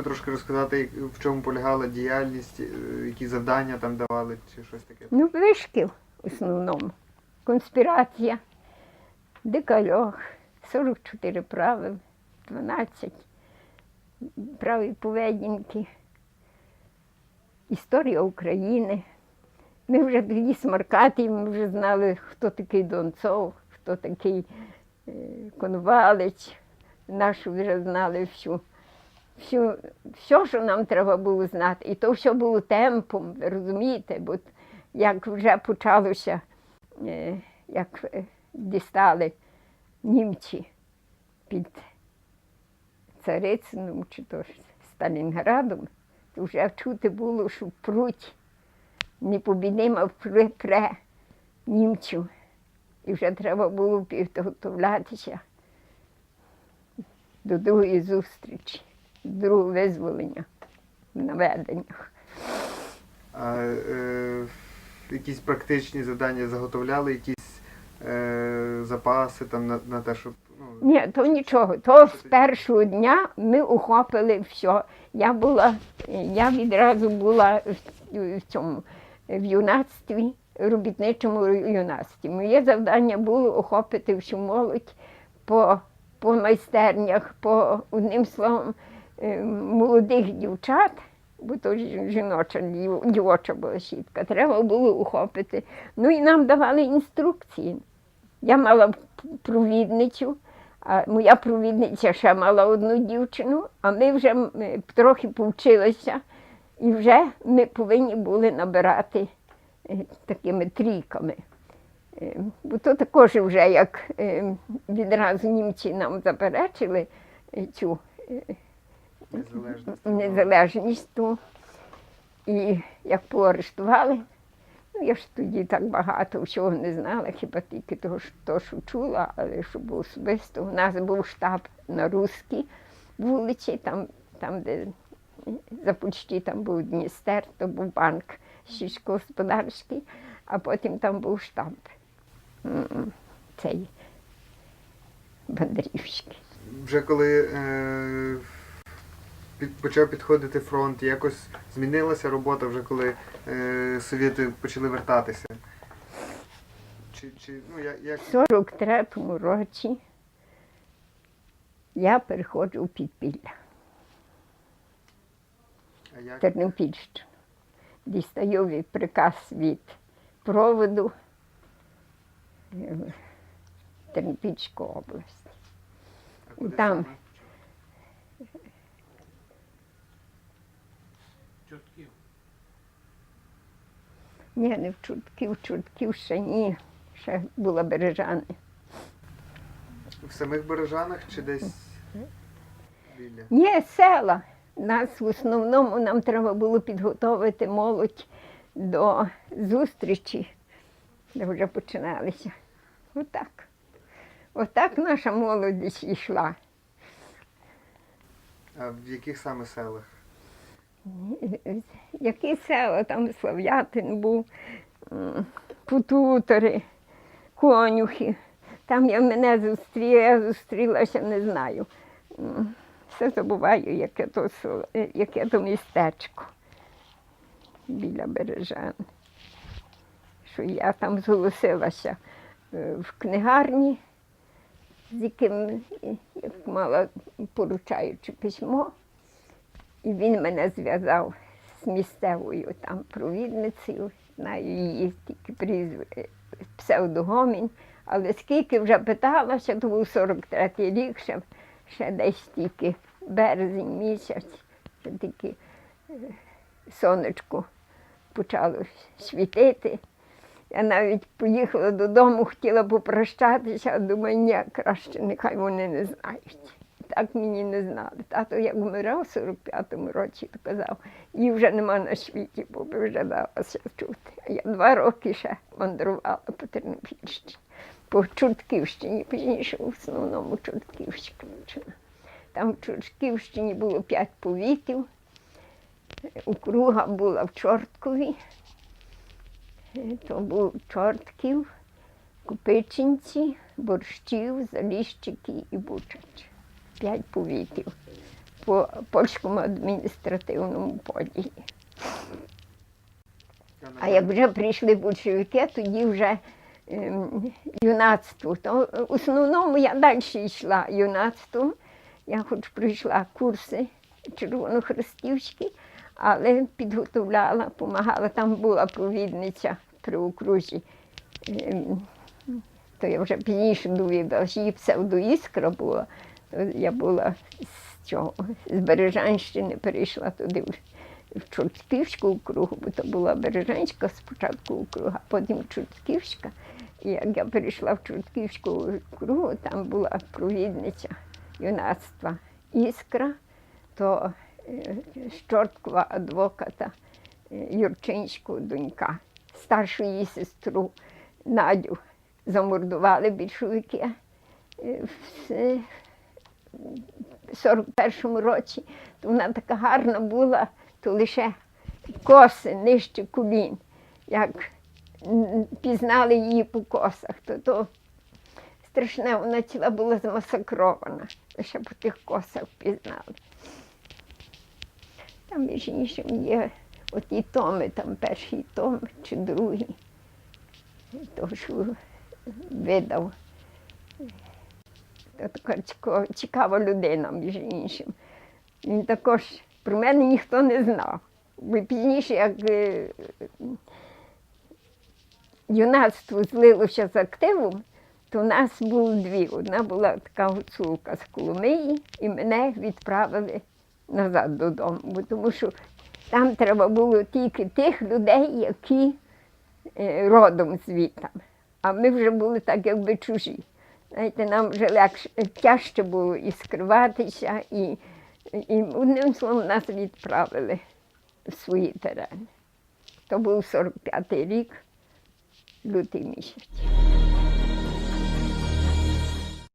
можете трошки розказати, в чому полягала діяльність, е, які завдання там давали, чи щось таке? Ну, вишкіл в основному. Конспірація, декальог, 44 правил, 12 правил поведінки, історія України. Ми вже тоді смаркаті, ми вже знали, хто такий Донцов, хто такий е, Конвалич. Нашу вже знали всю. Всю, все, що нам треба було знати. І то все було темпом, ви розумієте, бо як вже почалося, е, як е, дістали німці під Царицином чи то Сталінградом, то вже чути було, що пруть непобіднима пре, пре німців. І вже треба було підготовлятися до другої зустрічі, другого визволення в наведеннях. А е, якісь практичні завдання заготовляли, якісь е, запаси там на, на те, щоб. Ну, Ні, то нічого. То з першого дня ми охопили все. Я була, я відразу була в, в цьому в юнацтві, робітничому юнацтві. Моє завдання було охопити всю молодь по, по майстернях, по одним словом, молодих дівчат, бо то жіноча, дівоча була сітка, треба було охопити. Ну і нам давали інструкції. Я мала провідницю, а моя провідниця ще мала одну дівчину, а ми вже трохи повчилися, і вже ми повинні були набирати е, такими трійками. Е, Бо то також вже як е, відразу німці нам заперечили е, цю е, незалежність. незалежність ту. І як поарештували, ну я ж тоді так багато всього не знала, хіба тільки того, що, то, що чула, але щоб особисто. У нас був штаб на Руській вулиці, там, там де за почті там був Дністер, то був банк сільськогосподарський, а потім там був штаб цей Бандрівський. Вже коли е, почав підходити фронт, якось змінилася робота вже коли е, совєти почали вертатися. Чи, чи, ну, як, як... В 43-му році я переходжу в підпілля А як? Тернопільщину. Дістаю від приказ від проводу е, в Тернопільську область. Там. саме? Ні, не в Чутків, Чутків ще ні, ще була Бережани. В самих Бережанах чи десь біля? Ні, села. Нас в основному нам треба було підготовити молодь до зустрічі, де вже починалися. Отак. Отак наша молодість йшла. А в яких саме селах? Які села, там Слав'ятин був, Путутори, конюхи. Там я мене зустріла, я зустрілася, не знаю. Все забуваю, яке то, село- е, яке то містечко біля Бережан. Що я там зголосилася е, в книгарні, з яким е, як мала поручаючи письмо. І він мене зв'язав місцевою там провідницею, знаю її тільки прізв... е, псевдогомін. Але скільки вже питалася, то був 43-й рік, ще, ще десь тільки березень місяць, ще тільки е, сонечко почало світити. Я навіть поїхала додому, хотіла попрощатися, а думаю, ні, краще нехай вони не знають. Так мені не знали. Тато, як вмирав у 45-му році, то казав, її вже нема на світі, бо би вже далося чути. А я два роки ще мандрувала по Тернопільщині, по Чортківщині, пізніше в основному Чортківщина. Там в Чортківщині було п'ять повітів, округа була в Чорткові, то був Чортків, Купичинці, Борщів, Заліщики і Бучач. П'ять повітів. по польському адміністративному поділі. А як вже прийшли большевики, тоді вже ем, юнацтво. То в основному я далі йшла юнацтвом. Я хоч пройшла курси червонохрестівські, але підготовляла, допомагала. Там була провідниця при окружі. Ем, То я вже пізніше довідалася, її псевдоіскра була. Я була з цього, з Бережанщини, перейшла туди в, Чортківську округу, бо то була Бережанська спочатку округа, потім Чортківська. І як я перейшла в Чортківську округу, там була провідниця юнацтва Іскра, то е, з Чорткова адвоката е, Юрчинського донька, старшу її сестру Надю замордували більшовики е, 41-му році, то вона така гарна була, то лише коси нижче колін. Як пізнали її по косах, то, то страшне, вона ціла була замасакрована. Лише по тих косах пізнали. Там, між іншим, є оті томи, там перший том чи другий. То, що видав. То така цікава, людина, між іншим. Він також про мене ніхто не знав. Пізніше, як е, юнацтво злилося з активом, то в нас було дві. Одна була така гуцулка з Коломиї, і мене відправили назад додому, тому що там треба було тільки тих людей, які е, родом звідти. А ми вже були так, якби чужі. Знаєте, нам вже легше, тяжче було і скриватися, і, і одним словом нас відправили в свої терени. То був 45-й рік, лютий місяць.